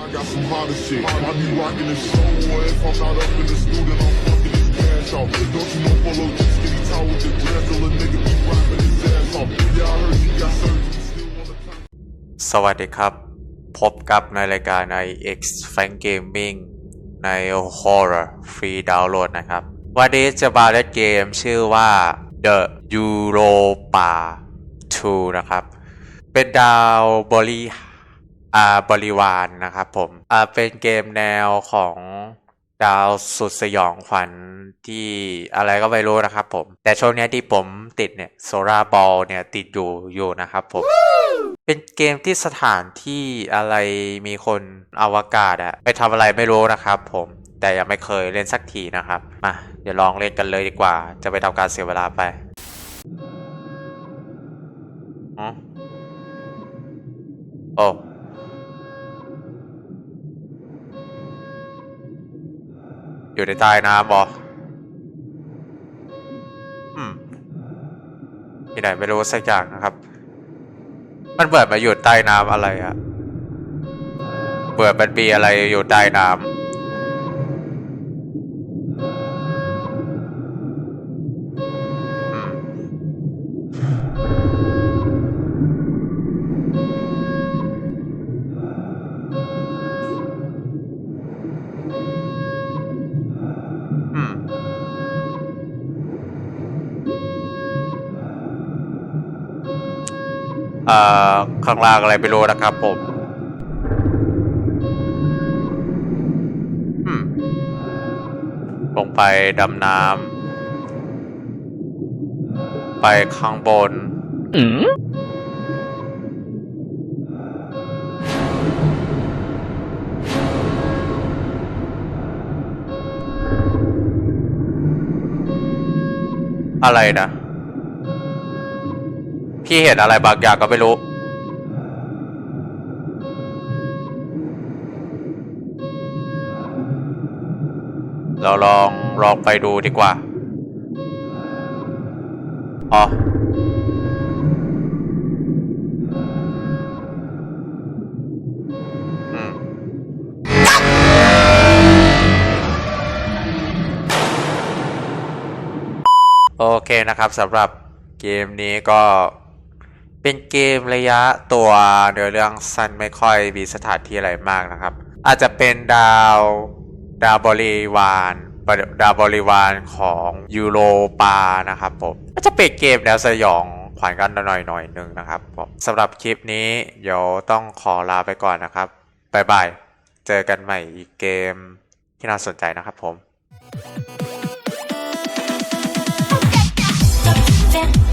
I got some hotter shit. I be rocking the show, or if I'm not up in the studio, then I'm fucking his cash off. Don't you know Polo G skinny tall with the dress, till a nigga be rapping his ass off. Yeah, I heard you got surgery, still wanna turn. สวัสดีครับ พบกับในรายการใน X Fan Gaming ใน Horror Free Download นะครับ วันนี้จะมาเล่นเกมชื่อว่า The Europa 2 นะครับ เป็นดาวบริ อ่าบริวารนะครับผมอ่าเป็นเกมแนวของดาวสุดสยองขวัญที่อะไรก็ไม่รู้นะครับผม แต่ช่วงเนี้ยที่ผมติดเนี่ยโซลาบอลเนี่ยติดอยู่อยู่นะครับผม เป็นเกมที่สถานที่อะไรมีคนอวกาศอะไปทำอะไรไม่รู้นะครับผมแต่ยังไม่เคยเล่นสักทีนะครับมาเดี๋ยวลองเล่นกันเลยดีกว่า จะไปทำการเสียเวลาไปอ๋อโอ้ อยู่ในใต้น้ำบออืมที่ไหนไม่รู้สักอย่างนะครับ มันเปิดมาอยู่ใต้น้ำอะไรอะเบิดมันมีอะไรอยู่ใต้น้ำ ข้างล่างอะไรไม่รู้นะครับผมอืมลงไปดำน้ำไปข้างบนอะไรนะ พี่เห็นอะไรบางอย่างก็ไม่รู้ เราลองลองไปดูดีกว่า อ๋อโอเคนะครับสำหรับเกมนี้ก็ เป็นเกมระยะตัวเดี๋ยวเรื่องสั้นไม่ค่อยมีสถานที่อะไรมากนะครับ อาจจะเป็นดาวดาวบริวารดาวบริวารของยูโรปานะครับผมก็จะเป็นเกมแนวสยองขวัญกันหน่อยหน่อยหนึ่งนะครับผมสำหรับคลิปนี้เดี๋ยวต้องขอลาไปก่อนนะครับบายบาย เจอกันใหม่อีกเกมที่น่าสนใจนะครับผม Yeah.